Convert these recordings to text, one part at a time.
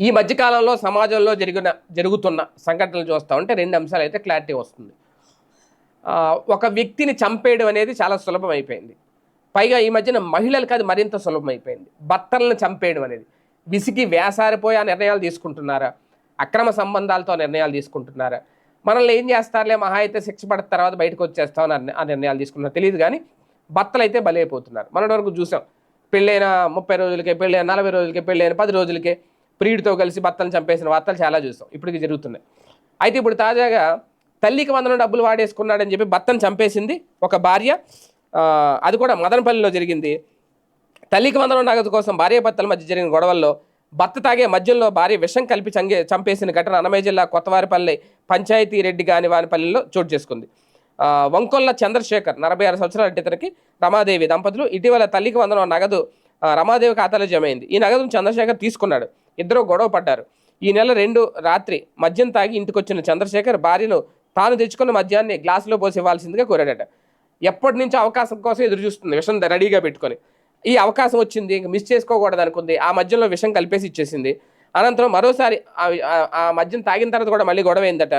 ఈ మధ్యకాలంలో సమాజంలో జరిగిన జరుగుతున్న సంఘటనలు చూస్తూ ఉంటే రెండు అంశాలు అయితే క్లారిటీ వస్తుంది. ఒక వ్యక్తిని చంపేయడం అనేది చాలా సులభం అయిపోయింది పైగా ఈ మధ్యన మహిళలకు అది మరింత సులభం అయిపోయింది భర్తలను చంపేయడం అనేది. విసిగి వేసారిపోయి ఆ నిర్ణయాలు తీసుకుంటున్నారా? అక్రమ సంబంధాలతో నిర్ణయాలు తీసుకుంటున్నారా? మనల్ని ఏం చేస్తారులే? మహా అయితే శిక్ష పడిన తర్వాత బయటకు వచ్చేస్తామని ఆ నిర్ణయాలు తీసుకుంటున్నారు. తెలియదు కానీ భర్తలు అయితే బలైపోతున్నారు. మన వరకు చూసాం. పెళ్ళైన ముప్పై రోజులకే పెళ్ళైన నలభై రోజులకే పెళ్ళైన పది రోజులకే ప్రియుడితో కలిసి భర్తను చంపేసిన వార్తలు చాలా చూస్తాం ఇప్పటికి జరుగుతున్నాయి. అయితే ఇప్పుడు తాజాగా తల్లికి వందన డబ్బులు వాడేసుకున్నాడని చెప్పి భర్తను చంపేసింది ఒక భార్య. అది కూడా మదనపల్లిలో జరిగింది. తల్లికి వందనం నగదు కోసం భార్య భర్తల మధ్య జరిగిన గొడవల్లో భర్త తాగే మధ్యలో భార్య విషం కలిపి చంగే చంపేసిన ఘటన అన్నమయ్య జిల్లా కొత్తవారిపల్లి పంచాయతీ రెడ్డి గానివానిపల్లిలో చోటు చేసుకుంది. వంకొల్ల చంద్రశేఖర్ నలభై ఆరు సంవత్సరాల ఇతనికి రమాదేవి దంపతులు. ఇటీవల తల్లికి వందనం నగదు రమాదేవి ఖాతాలో జమ అయింది ఈ నగదును చంద్రశేఖర్ తీసుకున్నాడు. ఇద్దరు గొడవ పడ్డారు. ఈ నెల రెండు రాత్రి మద్యం తాగి ఇంటికి వచ్చిన చంద్రశేఖర్ భార్యను తాను తెచ్చుకున్న మద్యాన్ని గ్లాసులో పోసి ఇవ్వాల్సిందిగా కోరాడట. ఎప్పటి నుంచో అవకాశం కోసం ఎదురు చూస్తుంది విషం రెడీగా పెట్టుకొని. ఈ అవకాశం వచ్చింది ఇంక మిస్ చేసుకోకూడదు అనుకుంది ఆ మధ్యలో విషం కలిపేసి ఇచ్చేసింది. అనంతరం మరోసారి ఆ- ఆ మద్యం తాగిన తర్వాత కూడా మళ్ళీ గొడవ అయిందట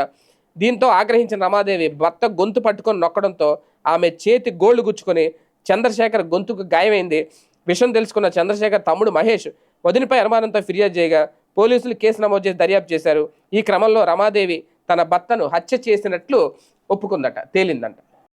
దీంతో ఆగ్రహించిన రమాదేవి భర్త గొంతు పట్టుకొని నొక్కడంతో ఆమె చేతి గోళ్ళు గుచ్చుకొని చంద్రశేఖర్ గొంతుకు గాయమైంది. విషయం తెలుసుకున్న చంద్రశేఖర్ తమ్ముడు మహేష్ వదినపై అనుమానంతో ఫిర్యాదు చేయగా పోలీసులు కేసు నమోదు చేసి దర్యాప్తు చేశారు. ఈ క్రమంలో రమాదేవి తన భర్తను హత్య చేసినట్లు ఒప్పుకుందట తేలిందంట.